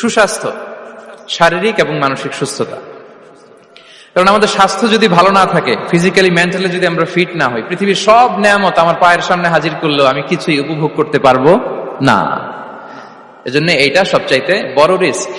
সুস্বাস্থ্য, শারীরিক এবং মানসিক সুস্থতা। কারণ আমাদের স্বাস্থ্য যদি ভালো না থাকে ফিজিক্যালি মেন্টালি যদি আমরা ফিট না হই, পৃথিবীর সব নিয়ামত আমার পায়ের সামনে হাজির করলেও আমি কিছুই উপভোগ করতে পারব না। এজন্য এইটা সবচাইতে বড় রিস্ক